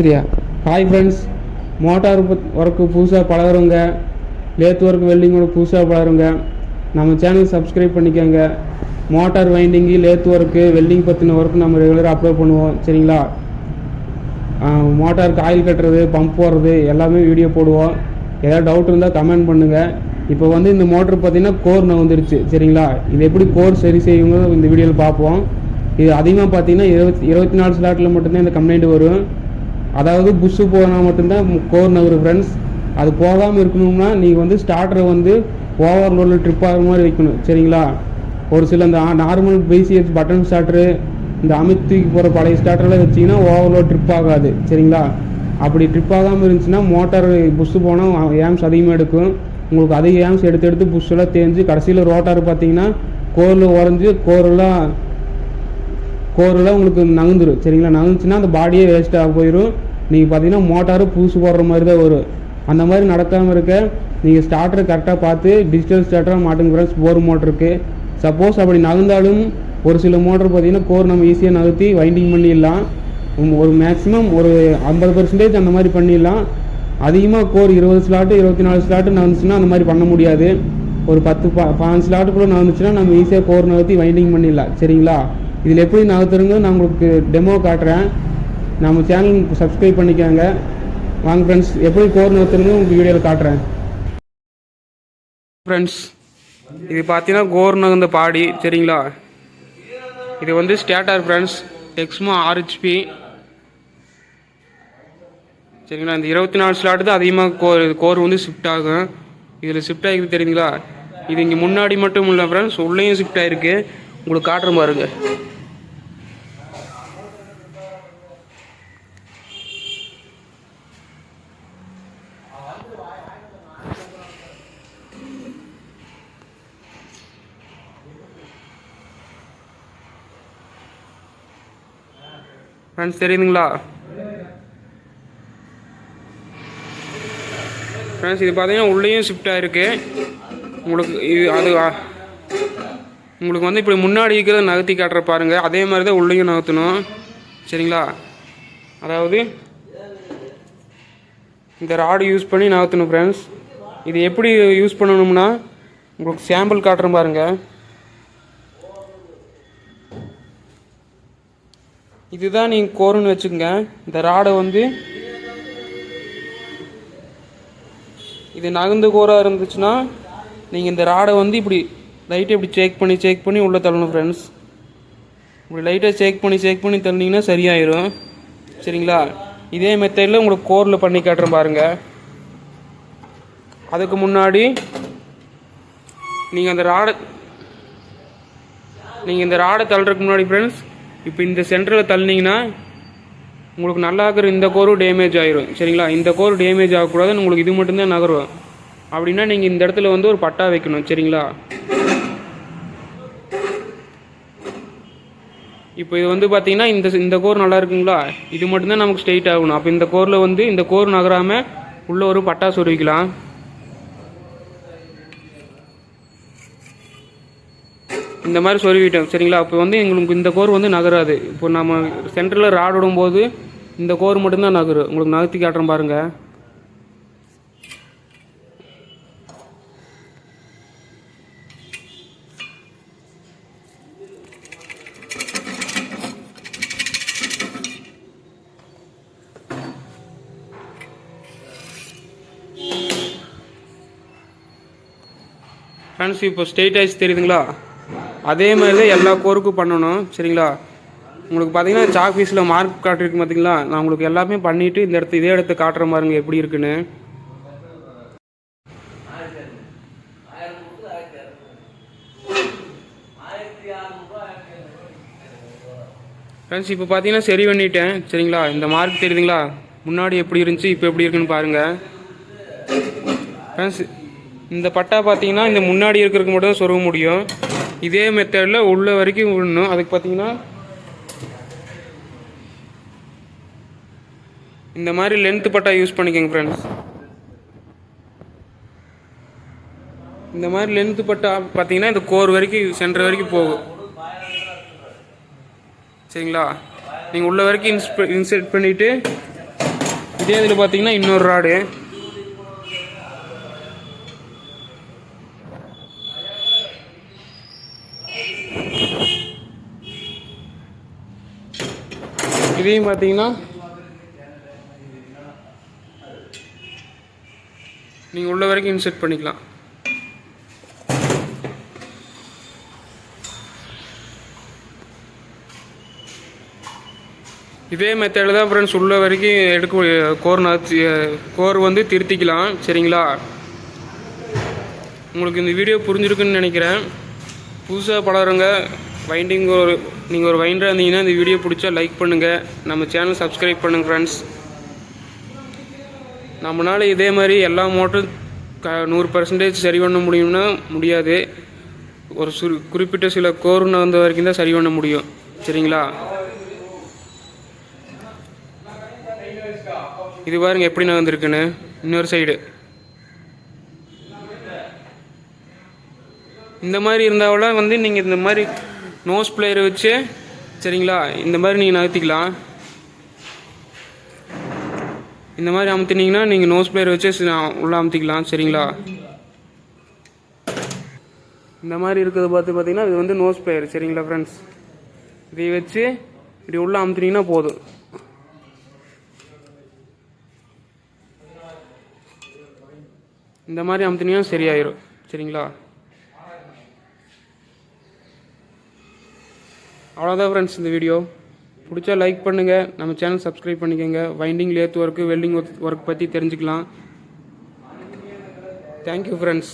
சரியா hi friends motor work புதுசாக பழகுறவங்க lathe work வெல்டிங்கோட புதுசாக பழகுறவங்க நம்ம சேனல் சப்ஸ்கிரைப் பண்ணிக்கோங்க. Motor winding lathe work welding பற்றின ஒர்க் நம்ம ரெகுலராக அப்லோட் பண்ணுவோம். சரிங்களா? மோட்டாருக்கு ஆயில் கட்டுறது பம்ப் போடுறது எல்லாமே வீடியோ போடுவோம். ஏதாவது டவுட் இருந்தால் கமெண்ட் பண்ணுங்கள் இப்போ வந்து இந்த மோட்டர் பார்த்தீங்கன்னா கோர் நவுந்துருச்சு சரிங்களா? இது எப்படி கோர் சரி செய்யுங்க இந்த வீடியோவில் பார்ப்போம். இது அதிகமாக பார்த்தீங்கன்னா இருபத்தி இருபத்தி நாலு ஸ்லாட்டில் மட்டும்தான் இந்த கம்ப்ளைண்ட் வரும். அதாவது புஷ்ஷு போனால் மட்டும்தான் கோர் நகரு ஃப்ரெண்ட்ஸ் அது போகாமல் இருக்கணும்னா நீங்கள் வந்து ஸ்டார்டரை வந்து ஓவர்லோடில் ட்ரிப் ஆகிற மாதிரி வைக்கணும். சரிங்களா? ஒரு சில இந்த நார்மல் பிசிஎஸ் பட்டன் ஸ்டார்டரு இந்த அமித் தூக்கி போகிற பழைய ஸ்டார்டர்லாம் வச்சிங்கன்னா ஓவர்லோட் ட்ரிப் ஆகாது. சரிங்களா? அப்படி ட்ரிப் ஆகாமல் இருந்துச்சுன்னா மோட்டார் புஷ்ஷு போனால் ஏம்ஸ் அதிகமாக எடுக்கும். உங்களுக்கு அதிக ஏம்ஸ் எடுத்து எடுத்து புஷ்ஷெல்லாம் தேஞ்சு கடைசியில் ரோட்டார் பார்த்தீங்கன்னா கோரில் உறைஞ்சி கோரெல்லாம் கோரெல்லாம் உங்களுக்கு நகர்ந்துரும். சரிங்களா? நகர்ந்துச்சுன்னா அந்த பாடியே வேஸ்ட்டாக போயிடும் நீங்கள் பார்த்தீங்கன்னா மோட்டாரு புதுசு போடுற மாதிரி தான் வரும். அந்த மாதிரி நடக்காமல் இருக்க நீங்கள் ஸ்டார்டரை கரெக்டாக பார்த்து டிஜிட்டல் ஸ்டார்டராக மாட்டுங்க ஃப்ரெண்ட்ஸ் போர் மோட்டருக்கு சப்போஸ் அப்படி நகர்ந்தாலும் ஒரு சில மோட்டர் பார்த்தீங்கன்னா கோர் நம்ம ஈஸியாக நகர்த்தி வைண்டிங் பண்ணிடலாம். ஒரு மேக்ஸிமம் ஒரு ஐம்பது பர்சன்டேஜ் அந்த மாதிரி பண்ணிடலாம். அதிகமாக கோர் இருபது ஸ்லாட்டு இருபத்தி நாலு ஸ்லாட்டு நகர்ந்துச்சுன்னா அந்த மாதிரி பண்ண முடியாது. ஒரு பத்து பா பாஞ்சு ஸ்லாட்டுக்குள்ளே நகர்ந்துச்சுன்னா நம்ம ஈஸியாக கோர் நகர்த்தி வைண்டிங் பண்ணிடலாம். சரிங்களா? இதில் எப்படி நகர்த்துறங்க நான் உங்களுக்கு டெமோ காட்டுறேன். நம்ம சேனல் சப்ஸ்கிரைப் பண்ணிக்கோங்க. வாங்க ஃப்ரெண்ட்ஸ் எப்படி கோர் நகர்த்துறங்க உங்களுக்கு வீடியோவில் காட்டுறேன். ஃப்ரெண்ட்ஸ் இது பார்த்தீங்கன்னா கோர் நகர்ந்த பாடி சரிங்களா? இது வந்து ஸ்டேட்டார் ஃப்ரெண்ட்ஸ் எக்ஸ்மோ ஆர்ஹெச்பி சரிங்களா? இந்த இருபத்தி நாலு ஸ்லாட்டு தான் அதிகமாக கோர் கோர் வந்து ஷிஃப்ட் ஆகும். இதில் ஷிஃப்ட் ஆகிருக்கு தெரியுங்களா இது இங்கே முன்னாடி மட்டும் இல்லை ஃப்ரெண்ட்ஸ் உள்ளேயும் ஷிஃப்ட் ஆகிருக்கு உங்களுக்கு காட்டுற பாருங்கள் ஃப்ரெண்ட்ஸ் தெரியுதுங்களா? ஃப்ரெண்ட்ஸ் இது பார்த்தீங்கன்னா உள்ளேயும் ஷிஃப்ட் ஆகிருக்கு உங்களுக்கு இது அது உங்களுக்கு வந்து இப்படி முன்னாடி இருக்கிறத நகர்த்தி காட்டுற பாருங்கள் அதே மாதிரி தான் உள்ளேயும் நகர்த்தணும். சரிங்களா? அதாவது இந்த ராடு யூஸ் பண்ணி நகர்த்தணும் ஃப்ரெண்ட்ஸ் இது எப்படி யூஸ் பண்ணணும்னா உங்களுக்கு சாம்பிள் காட்டுறேன் பாருங்கள் இதுதான் நீங்கள் கோருன்னு வச்சுக்கோங்க. இந்த ராடை வந்து இது நகர்ந்து கோராக இருந்துச்சுன்னா நீங்கள் இந்த ராடை வந்து இப்படி லைட்டை இப்படி செக் பண்ணி செக் பண்ணி உள்ளே தள்ளணும் ஃப்ரெண்ட்ஸ் இப்படி லைட்டாக செக் பண்ணி செக் பண்ணி தள்ளினீங்கன்னா சரியாயிரும். சரிங்களா? இதே மெத்தடில் உங்களுக்கு கோரில் பண்ணி காட்டுறேன் பாருங்கள் அதுக்கு முன்னாடி நீங்கள் அந்த ராடை நீங்கள் இந்த ராடை தள்ளுறதுக்கு முன்னாடி ஃப்ரெண்ட்ஸ் இப்போ இந்த சென்டரில் தள்ளினீங்கன்னா உங்களுக்கு நல்லா இருக்கிற இந்த கோரும் டேமேஜ் ஆயிரும். சரிங்களா? இந்த கோர் டேமேஜ் ஆகக்கூடாதுன்னு உங்களுக்கு இது மட்டும்தான் நகரும். அப்படின்னா நீங்கள் இந்த இடத்துல வந்து ஒரு பட்டா வைக்கணும் சரிங்களா? இப்போ இது வந்து பார்த்தீங்கன்னா இந்த இந்த கோர் நல்லா இருக்குங்களா? இது மட்டும்தான் நமக்கு ஸ்ட்ரெயிட் ஆகணும். அப்போ இந்த கோரில் வந்து இந்த கோர் நகராமல் உள்ள ஒரு பட்டா சொருவிக்கலாம் இந்த மாதிரி சொருவிட்டோம் சரிங்களா? அப்போ வந்து எங்களுக்கு இந்த கோர் வந்து நகராது. இப்போ நம்ம சென்டரில் ராட் விடும்போது இந்த கோர் மட்டும்தான் நகரும். உங்களுக்கு நகர்த்தி காட்டுறேன் பாருங்கள் ஃப்ரெண்ட்ஸ் இப்போ ஸ்ட்ரெயிட் ஆயிடுச்சு தெரியுதுங்களா? அதே மாதிரி தான் எல்லா கோருக்கும் பண்ணணும் சரிங்களா? உங்களுக்கு பார்த்தீங்கன்னா சாக் பீஸில் மார்க் காட்டிருக்கு பார்த்தீங்களா நான் உங்களுக்கு எல்லாமே பண்ணிவிட்டு இந்த இடத்து இதே இடத்த காட்டுற மாதிரிங்க எப்படி இருக்குன்னு. ஃப்ரெண்ட்ஸ் இப்போ பார்த்தீங்கன்னா சரி பண்ணிட்டேன் சரிங்களா? இந்த மார்க் தெரியுதுங்களா? முன்னாடி எப்படி இருந்துச்சு இப்போ எப்படி இருக்குன்னு பாருங்கள் ஃப்ரெண்ட்ஸ் இந்த பட்டா பார்த்தீங்கன்னா இந்த முன்னாடி இருக்கிறதுக்கு மட்டும் தான் சொருக முடியும். இதே மெத்தடில் உள்ள வரைக்கும் விடணும். அதுக்கு பார்த்தீங்கன்னா இந்த மாதிரி லென்த் பட்டா யூஸ் பண்ணிக்கோங்க ஃப்ரெண்ட்ஸ் இந்த மாதிரி லென்த்து பட்டா பார்த்தீங்கன்னா இந்த கோர் வரைக்கும் சென்டர் வரைக்கும் போகும். சரிங்களா? நீங்கள் உள்ள வரைக்கும் இன்ஸ்ப இன்செர்ட் பண்ணிவிட்டு இதே இதில் பார்த்தீங்கன்னா இன்னொரு ராடு இதையும் பார்த்தீங்கன்னா நீங்கள் உள்ள வரைக்கும் இன்செர்ட் பண்ணிக்கலாம். இதே மெத்தடில் தான் ஃப்ரெண்ட்ஸ் உள்ள வரைக்கும் எடுக்க கோர் கோர் வந்து திருத்திக்கலாம். சரிங்களா? உங்களுக்கு இந்த வீடியோ புரிஞ்சிருக்குன்னு நினைக்கிறேன். புதுசாக பழகிறவங்க வைண்டிங் ஒரு நீங்கள் ஒரு வைண்டராக இருந்தீங்கன்னா இந்த வீடியோ பிடிச்சா லைக் பண்ணுங்கள் நம்ம சேனல் சப்ஸ்கிரைப் பண்ணுங்கள் ஃப்ரெண்ட்ஸ் நம்மளால இதே மாதிரி எல்லா மோட்டரும் க நூறு பர்சன்டேஜ் சரி பண்ண முடியும்னா முடியாது. ஒரு சுரு குறிப்பிட்ட சில கோர் நகர்ந்த வரைக்கும் தான் சரி பண்ண முடியும். சரிங்களா? இது பாருங்க எப்படி நகர்ந்துருக்குன்னு இன்னொரு சைடு இந்த மாதிரி இருந்தாவெல்லாம் வந்து நீங்கள் இந்த மாதிரி நோஸ் பிளேயரை வச்சு சரிங்களா? இந்த மாதிரி நீங்கள் நகர்த்திக்கலாம். இந்த மாதிரி அமுத்தினீங்கன்னா நீங்கள் நோஸ் பிளேயர் வச்சு உள்ளே உள்ள அமுத்திக்கலாம் சரிங்களா? இந்த மாதிரி இருக்கிறது பார்த்து பார்த்தீங்கன்னா இது வந்து நோஸ் பிளேயர் சரிங்களா ஃப்ரெண்ட்ஸ் இதை வச்சு இப்படி உள்ள அமுத்தினீங்கன்னா போதும். இந்த மாதிரி அமுத்தினீங்கன்னா சரியாயிரும் சரிங்களா? அவ்வளோதான் ஃப்ரெண்ட்ஸ் இந்த வீடியோ பிடிச்சா லைக் பண்ணுங்கள் நம்ம சேனல் சப்ஸ்கிரைப் பண்ணிக்கோங்க. Winding lathe work welding work work பற்றி தெரிஞ்சுக்கலாம் தேங்க்யூ ஃப்ரெண்ட்ஸ்